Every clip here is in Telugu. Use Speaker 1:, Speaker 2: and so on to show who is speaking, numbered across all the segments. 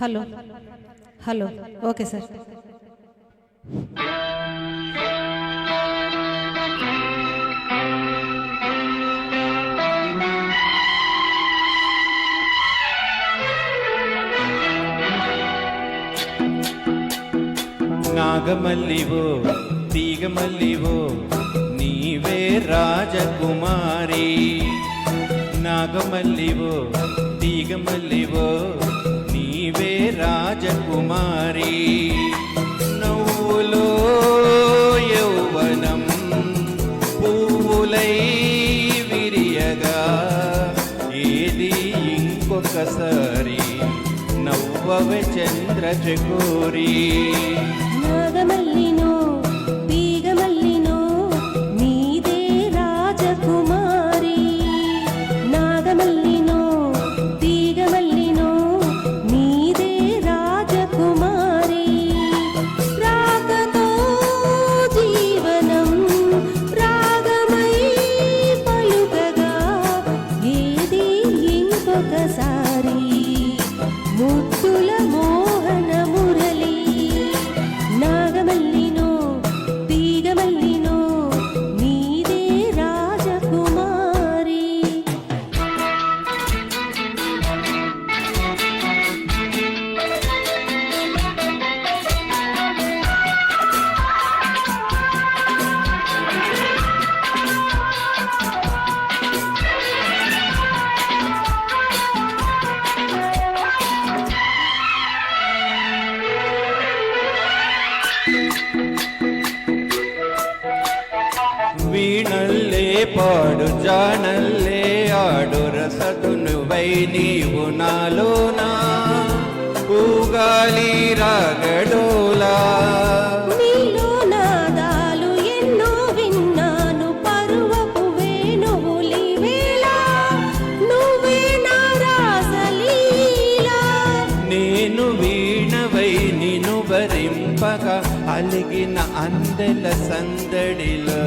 Speaker 1: హలో. హలో. Okay sir.
Speaker 2: నాగమల్లివో తీగమల్లివో నీవే రాజకుమారి. నాగమల్లివో తీగమల్లివో నీవే రాజకుమారి. నవ్వులో యౌవనం పువ్వులై విరియగా ఏది ఇంకొకసారి నవ్వవే చంద్రచకోరి. tu
Speaker 1: amor. నాదాలు ఎన్నో విన్నాను పరువపు వేణువులి వేళ నువ్వే నా రాసలీలా?
Speaker 2: నేను వీణవై నిను భరింపగా అలిగిన అందెల సందడిలో.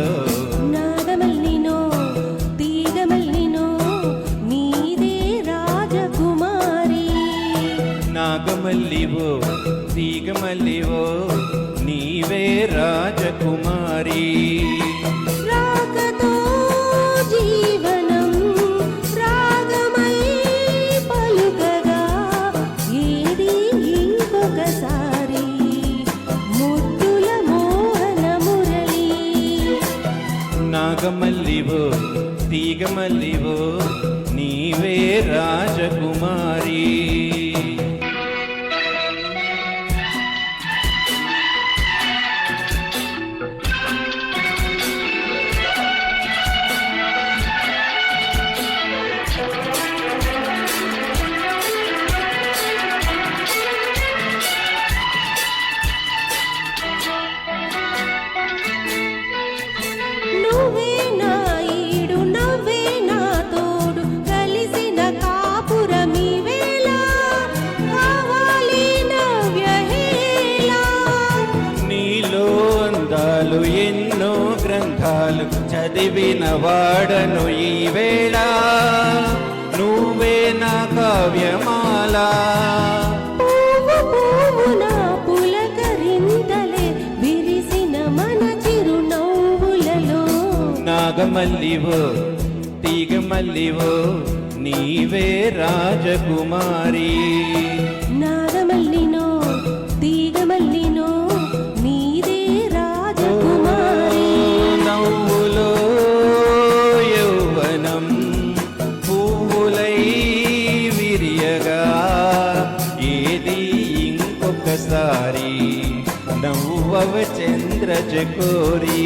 Speaker 1: ఇంకొకసారి ముద్దుల మోహన మురళి
Speaker 2: నాగమల్లివో తీగమల్లివో నీవే రాజకుమారి. చదివిన వాడను ఈ వేళ. నువ్వే నా కావ్యమాల. నాగమల్లివో తీగమల్లివో నీవే రాజకుమారి.
Speaker 1: నాగమల్లినో
Speaker 2: ఇంకొకసారి నవ్వవ చంద్రచకోరి